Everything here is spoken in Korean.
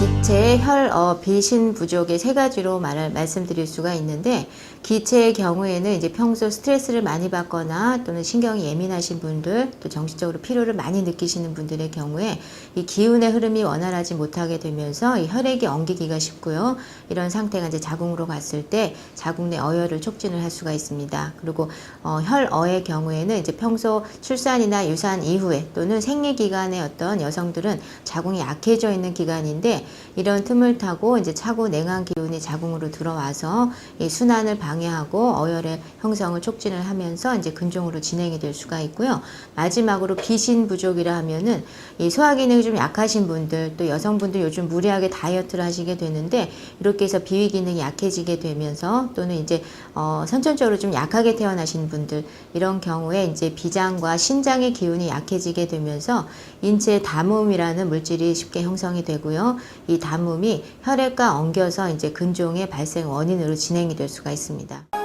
기체, 혈, 어, 비신 부족의 세 가지로 말을 말씀드릴 수가 있는데 기체의 경우에는 이제 평소 스트레스를 많이 받거나 또는 신경이 예민하신 분들 또 정신적으로 피로를 많이 느끼시는 분들의 경우에 이 기운의 흐름이 원활하지 못하게 되면서 이 혈액이 엉기기가 쉽고요. 이런 상태가 이제 자궁으로 갔을 때 자궁 내 어혈을 촉진을 할 수가 있습니다. 그리고 어, 혈어의 경우에는 이제 평소 출산이나 유산 이후에 또는 생리 기간에 어떤 여성들은 자궁이 약해져 있는 기간인데 이런 틈을 타고 이제 차고 냉한 기운이 자궁으로 들어와서 이 순환을 방해하고 어혈의 형성을 촉진을 하면서 이제 근종으로 진행이 될 수가 있고요. 마지막으로 비신 부족이라 하면은 이 소화 기능이 좀 약하신 분들 또 여성분들 요즘 무리하게 다이어트를 하시게 되는데 이렇게 해서 비위 기능이 약해지게 되면서 또는 이제 어, 선천적으로 좀 약하게 태어나신 분들 이런 경우에 이제 비장과 신장의 기운이 약해지게 되면서 인체 담음이라는 물질이 쉽게 형성이 되고요. 이 담음이 혈액과 엉겨서 이제 근종의 발생 원인으로 진행이 될 수가 있습니다.